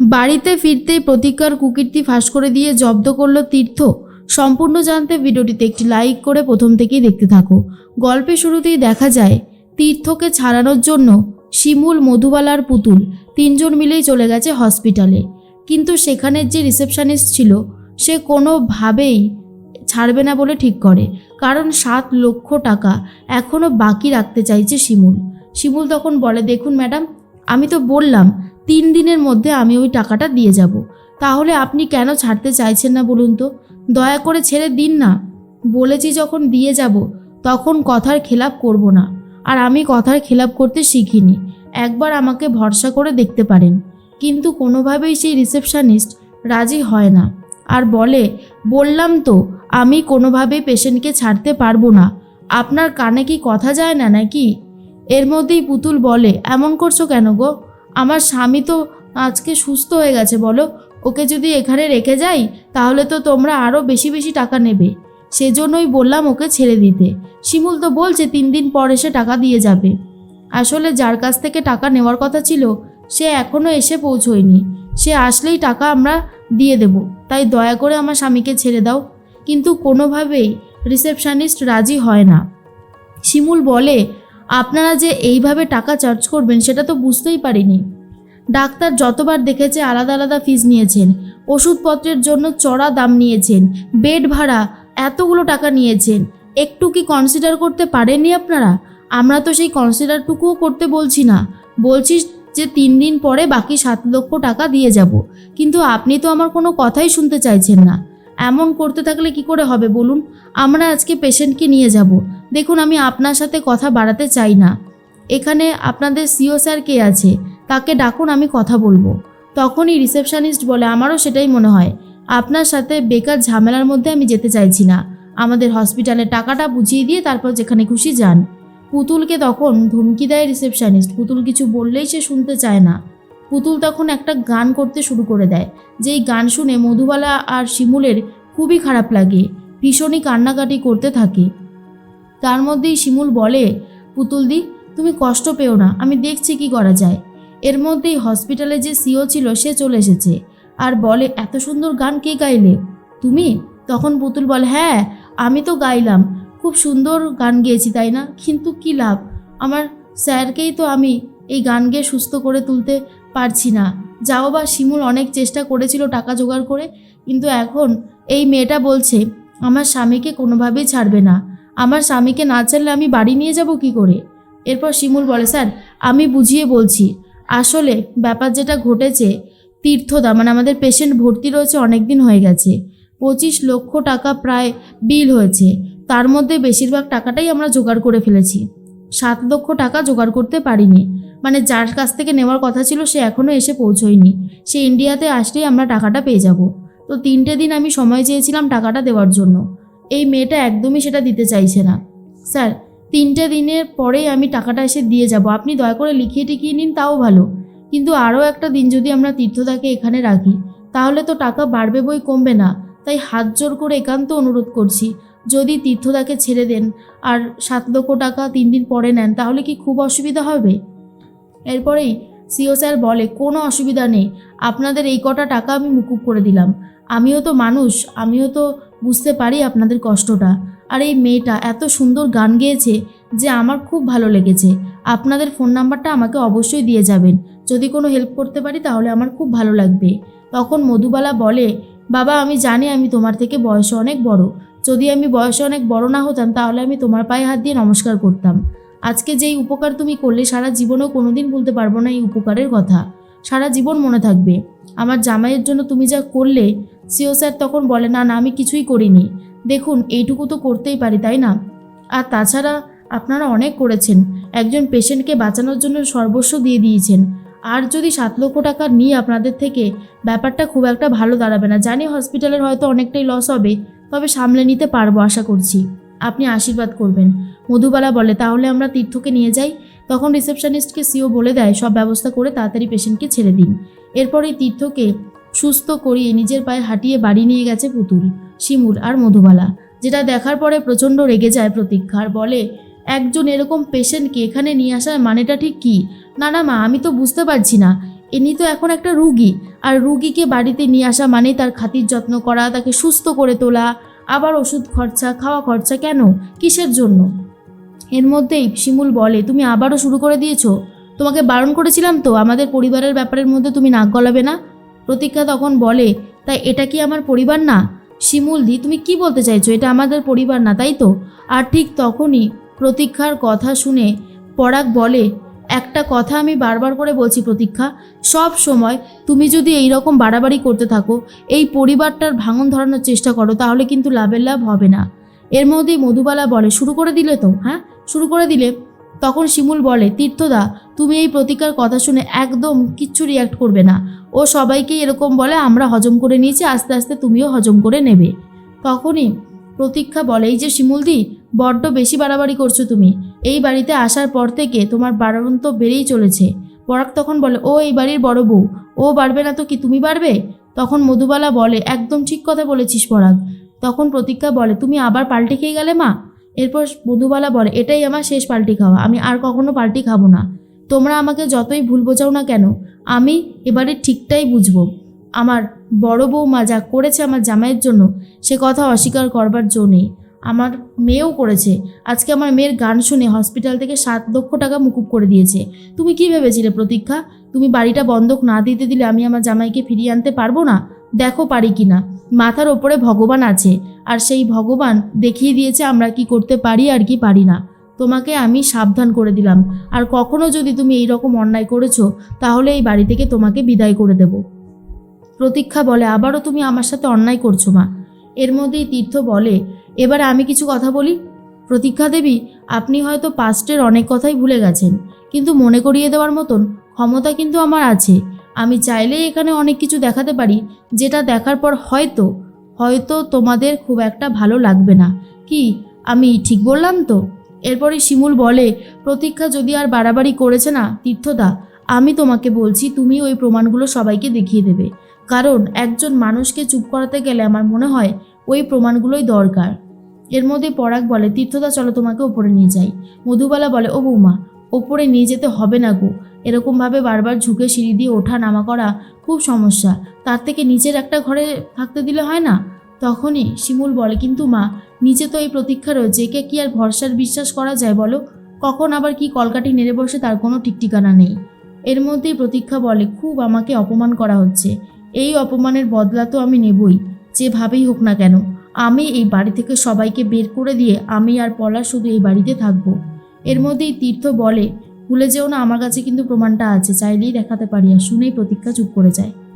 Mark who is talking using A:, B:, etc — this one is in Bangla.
A: বাড়িতে ফিরতেই প্রতিজ্ঞার কুকিরটি ফাঁস করে দিয়ে জব্দ করল তীর্থ। সম্পূর্ণ জানতে ভিডিওটিতে একটি লাইক করে প্রথম থেকেই দেখতে থাকো। গল্পের শুরুতেই দেখা যায়, তীর্থকে ছাড়ানোর জন্য শিমুল মধুবালার পুতুল তিনজন মিলেই চলে গেছে হসপিটালে। কিন্তু সেখানের যে রিসেপশনিস্ট ছিল, সে কোনোভাবেই ছাড়বে না বলে ঠিক করে। কারণ সাত লক্ষ টাকা এখনও বাকি রাখতে চাইছে শিমুল। শিমুল তখন বলে, দেখুন ম্যাডাম, আমি তো বললাম তিন দিনের মধ্যে আমি ওই টাকাটা দিয়ে যাব। তাহলে আপনি কেন ছাড়তে চাইছেন না বলুন তো? দয়া করে ছেড়ে দিন না। বলেছি যখন দিয়ে যাব, তখন কথার খেলাপ করব না। আর আমি কথার খেলাপ করতে শিখিনি। একবার আমাকে ভরসা করে দেখতে পারেন। কিন্তু কোনোভাবেই সেই রিসেপশনিস্ট রাজি হয় না। আর বলে, বললাম তো, আমি কোনোভাবেই পেশেন্টকে ছাড়তে পারব না। আপনার কানে কি কথা যায় না নাকি? এর মধ্যেই পুতুল বলে, এমন করছ কেন গো? আমার স্বামী তো আজকে সুস্থ হয়ে গেছে, বলো। ওকে যদি এখানে রেখে যাই, তাহলে তো তোমরা আরও বেশি বেশি টাকা নেবে। সেজন্যই বললাম ওকে ছেড়ে দিতে। শিমুল তো বলছে তিন দিন পর এসে টাকা দিয়ে যাবে। আসলে যার কাছ থেকে টাকা নেওয়ার কথা ছিল, সে এখনও এসে পৌঁছয়নি। সে আসলেই টাকা আমরা দিয়ে দেব, তাই দয়া করে আমার স্বামীকে ছেড়ে দাও। কিন্তু কোনোভাবেই রিসেপশনিস্ট রাজি হয় না। শিমুল বলে আপনারা যে এইভাবে টাকা চার্জ করবেন, সেটা তো বুঝতেই পারিনি। ডাক্তার যতবার দেখেছে আলাদা আলাদা ফিজ নিয়েছেন, ওষুধপত্রের জন্য চড়া দাম নিয়েছেন বেড ভাড়া, এতগুলো টাকা নিয়েছেন। একটু কি কনসিডার করতে পারেননি আপনারা? আমরা তো সেই কনসিডারটুকুও করতে বলছি না। বলছি যে তিন দিন পরে বাকি সাত লক্ষ টাকা দিয়ে যাব। কিন্তু আপনি তো আমার কোনো কথাই শুনতে চাইছেন না। এমন করতে থাকলে কি করে হবে বলুন? আমরা আজকে পেশেন্টকে নিয়ে যাব। দেখুন, আমি আপনার সাথে কথা বাড়াতে চাই না। এখানে আপনাদের সিও স্যার কে আছে? তাকে ডাকুন, আমি কথা বলব। তখনই রিসেপশনিস্ট বলে, আমারও সেটাই মনে হয়। আপনার সাথে বেকার ঝামেলার মধ্যে আমি যেতে চাইছি না। আমাদের হসপিটালে টাকাটা বুঝিয়ে দিয়ে তারপর যেখানে খুশি যান। পুতুলকে তখন ধমকি দেয় রিসেপশনিস্ট। পুতুল কিছু বললেই সে শুনতে চায় না। পুতুল তখন একটা গান করতে শুরু করে দেয়। যেই গান শুনে মধুবালা আর শিমুলের খুবই খারাপ লাগে, ভীষণই কান্নাকাটি করতে থাকে। তার মধ্যেই শিমুল বলে পুতুলদি তুমি কষ্ট পেও না, আমি দেখছি কি করা যায়। এর মধ্যেই হসপিটালে যে সিও ছিল, সে চলে এসেছে আর বলে, এত সুন্দর গান কে গাইলে? তুমি? তখন পুতুল বলে হ্যাঁ আমি তো গাইলাম। খুব সুন্দর গান গেয়েছি, তাই না? কিন্তু কি লাভ? আমার স্যারকেই তো আমি এই গান গেয়ে সুস্থ করে তুলতে পারছি না। যাও বা শিমুল অনেক চেষ্টা করেছিল টাকা জোগাড় করে, কিন্তু এখন এই মেয়েটা বলছে, আমার স্বামীকে কোনোভাবেই ছাড়বে না। আমার স্বামীকে না ছাড়লে আমি বাড়ি নিয়ে যাব কি করে? এরপর শিমুল বলে, স্যার, আমি বুঝিয়ে বলছি, আসলে ব্যাপার যেটা ঘটেছে, তীর্থদা মানে আমাদের পেশেন্ট ভর্তি রয়েছে অনেক দিন হয়ে গেছে। পঁচিশ লক্ষ টাকা প্রায় বিল হয়েছে। তার মধ্যে বেশিরভাগ টাকাটাই আমরা জোগাড় করে ফেলেছি। সাত লক্ষ টাকা জোগাড় করতে পারিনি। মানে যার কাছ থেকে নেওয়ার কথা ছিল, সে এখনও এসে পৌঁছয়নি। সে ইন্ডিয়াতে আসলেই আমরা টাকাটা পেয়ে যাব। তো তিনটে দিন আমি সময় চেয়েছিলাম টাকাটা দেওয়ার জন্য। এই মেয়েটা একদমই সেটা দিতে চাইছে না। স্যার, তিনটে দিনের পরেই আমি টাকাটা এসে দিয়ে যাব। আপনি দয়া করে লিখিয়ে টিকিয়ে নিন, তাও ভালো। কিন্তু আরও একটা দিন যদি আমরা তীর্থদাকে এখানে রাখি, তাহলে তো টাকা বাড়বে বই কমবে না। তাই হাত জোর করে একান্ত অনুরোধ করছি। যদি তীর্থদাকে ছেড়ে দেন আর সাত লক্ষ টাকা তিন দিন পরে নেন, তাহলে কি খুব অসুবিধা হবে? এরপরেই সিও স্যার বলে, কোনো অসুবিধা নেই। আপনাদের এই কটা টাকা আমি মুকুব করে দিলাম। আমিও তো মানুষ, আমিও তো বুঝতে পারি আপনাদের কষ্টটা। আর এই মেয়েটা এত সুন্দর গান গেয়েছে যে আমার খুব ভালো লেগেছে। আপনাদের ফোন নাম্বারটা আমাকে অবশ্যই দিয়ে যাবেন। যদি কোনো হেল্প করতে পারি, তাহলে আমার খুব ভালো লাগবে। তখন মধুবালা বলে, বাবা, আমি জানি আমি তোমার থেকে বয়সে অনেক বড়। যদি আমি বয়সে অনেক বড় না হতাম, তাহলে আমি তোমার পায়ে হাত দিয়ে নমস্কার করতাম। আজকে যেই উপকার তুমি করলে, সারা জীবনেও কোনোদিন বলতে পারব না এই উপকারের কথা। সারা জীবন মনে থাকবে। আমার জামাইয়ের জন্য তুমি যা করলে, সিও স্যার তখন বলে, না না, আমি কিছুই করিনি। দেখুন, এইটুকু তো করতেই পারি, তাই না? আর তাছাড়া আপনারা অনেক করেছেন। একজন পেশেন্টকে বাঁচানোর জন্য সর্বস্ব দিয়ে দিয়েছেন। আর যদি সাত লক্ষ টাকা নিয়ে আপনাদের থেকে ব্যাপারটা খুব একটা ভালো দাঁড়াবে না, জানি হসপিটালের হয়তো অনেকটাই লস হবে তবে সামলে নিতে পারব আশা করছি। আপনি আশীর্বাদ করবেন। মধুবালা বলে, তাহলে আমরা তীর্থকে নিয়ে যাই। তখন রিসেপশনিস্টকে সিও বলে দেয়, সব ব্যবস্থা করে তাড়াতাড়ি পেশেন্টকে ছেড়ে দিন। এরপরে তীর্থকে সুস্থ করিয়ে নিজের পায়ে হাঁটিয়ে বাড়ি নিয়ে গেছে পুতুল, শিমুল আর মধুবালা, যেটা দেখার পরে প্রচণ্ড রেগে যায় প্রতীক্ষা আর বলে, একজন এরকম পেশেন্টকে এখানে নিয়ে আসার মানেটা ঠিক কী? না না মা, আমি তো বুঝতে পারছি না। ইনি তো এখন একটা রুগী। আর রুগীকে বাড়িতে নিয়ে আসা মানে তার খাতির যত্ন করা, তাকে সুস্থ করে তোলা, আবার ওষুধ খরচা, খাওয়া খরচা কেন? কিসের জন্য? এর মধ্যেই শিমুল বলে, তুমি আবারও শুরু করে দিয়েছ? তোমাকে বারণ করেছিলাম তো? আমাদের পরিবারের ব্যাপারের মধ্যে তুমি নাক গলাবে না? প্রতীক্ষা তখন বলে, তাই এটা কি আমার পরিবার না? শিমুল দি, তুমি কি বলতে চাইছো? এটা আমাদের পরিবার না, তাই তো? আর ঠিক তখনই প্রতীক্ষার কথা শুনে পরাগ বলে একটা কথা আমি বারবার করে বলছি প্রতীক্ষা, সব সময় তুমি যদি এই রকম বাড়াবাড়ি করতে থাকো, এই পরিবারটার ভাঙন ধরানোর চেষ্টা করো, তাহলে কিন্তু লাভের লাভ হবে না। এর মধ্যেই মধুবালা বলে, শুরু করে দিলে তো হ্যাঁ? শুরু করে দিলে? তখন শিমুল বলে, তীর্থদা, তুমি এই প্রতিকার কথা শুনে একদম কিচ্ছু রিয়াক্ট করবে না। ও সবাইকে এরকম বলে, আমরা হজম করে নিয়েছি, আস্তে আস্তে তুমিও হজম করে নেবে। তখনই প্রতীক্ষা বলে এই যে, শিমুলদি, বড্ড বেশি বাড়াবাড়ি করছ তুমি। এই বাড়িতে আসার পর থেকে তোমার বাড়ান তো বেড়েই চলেছে। পরাগ তখন বলে, ও, এই বাড়ির বড় বউ। ও বাড়বে না তো কি তুমি বাড়বে? তখন মধুবালা বলে, একদম ঠিক কথা বলেছিস পরাগ। তখন প্রতীক্ষা বলে, তুমি আবার পাল্টে খেয়ে গেলে মা? এরপর মধুবালা বলে, এটাই আমার শেষ পাল্টি খাওয়া। আমি আর কখনো পাল্টি খাব না। তোমরা আমাকে যতই ভুল বোঝাও না কেন, আমি এবারে ঠিকটাই বুঝব। আমার বড় বৌমা যা করেছে আমার জামাইয়ের জন্য, সে কথা অস্বীকার করবার জো নেই। আমার মেয়েও করেছে। আজকে আমার মেয়ের গান শুনে হসপিটাল থেকে সাত লক্ষ টাকা মুকুব করে দিয়েছে। তুমি কি ভেবেছিলে প্রতীক্ষা? তুমি বাড়িটা বন্ধক না দিতে দিলে আমি আমার জামাইকে ফিরিয়ে আনতে পারব না? দেখো পারি কি না। মাথার ওপরে ভগবান আছে। আর সেই ভগবান দেখিয়ে দিয়েছে আমরা কি করতে পারি আর কি পারি না। তোমাকে আমি সাবধান করে দিলাম। আর কখনো যদি তুমি এই রকম অন্যায় করেছ, তাহলে এই বাড়ি থেকে তোমাকে বিদায় করে দেব। প্রতীক্ষা বলে, আবারও তুমি আমার সাথে অন্যায় করছ, মা। এর মধ্যেই তীর্থ বলে, এবারে আমি কিছু কথা বলি? প্রতীক্ষা দেবী, আপনি হয়তো পাস্টের অনেক কথাই ভুলে গেছেন, কিন্তু মনে করিয়ে দেওয়ার মতন ক্ষমতা কিন্তু আমার আছে। আমি চাইলেই এখানে অনেক কিছু দেখাতে পারি, যেটা দেখার পর হয়তো হয়তো তোমাদের খুব একটা ভালো লাগবে না। কি, আমি ঠিক বললাম তো? এরপরে শিমুল বলে, প্রতীক্ষা যদি আর বাড়াবাড়ি করেছে না, তীর্থদা, আমি তোমাকে বলছি, তুমি ওই প্রমাণগুলো সবাইকে দেখিয়ে দেবে। কারণ একজন মানুষকে চুপ করাতে গেলে আমার মনে হয় ওই প্রমাণগুলোই দরকার। এর মধ্যে পরাগ বলে, তীর্থদা, চলো তোমাকে ওপরে নিয়ে যাই। মধুবালা বলে, ও বৌমা, ওপরে নিয়ে যেতে হবে না গো। এরকমভাবে বারবার ঝুঁকে সিঁড়ি দিয়ে ওঠা নামা করা খুব সমস্যা। তার থেকে নিচের একটা ঘরে থাকতে দিলে হয় না? তখনই শিমুল বলে, কিন্তু মা, নিচে তো এই প্রতীক্ষা রয়েছে। একে কি আর ভরসার বিশ্বাস করা যায় বলো? কখন আবার কি কলকাঠি নেড়ে বসে তার কোনো ঠিক ঠিকানা নেই? এর মধ্যেই প্রতীক্ষা বলে, খুব আমাকে অপমান করা হচ্ছে। এই অপমানের বদলা তো আমি নেবই, যেভাবেই হোক না কেন। আমি এই বাড়ি থেকে সবাইকে বের করে দিয়ে আমি আর পলা শুধু এই বাড়িতে থাকব। এর মধ্যেই তীর্থ বলে, ভুলে যেও না, আমার কাছে কিন্তু প্রমাণটা আছে, চাইলেই দেখাতে পারি, আর শুনেই প্রতীক্ষা চুপ করে যায়।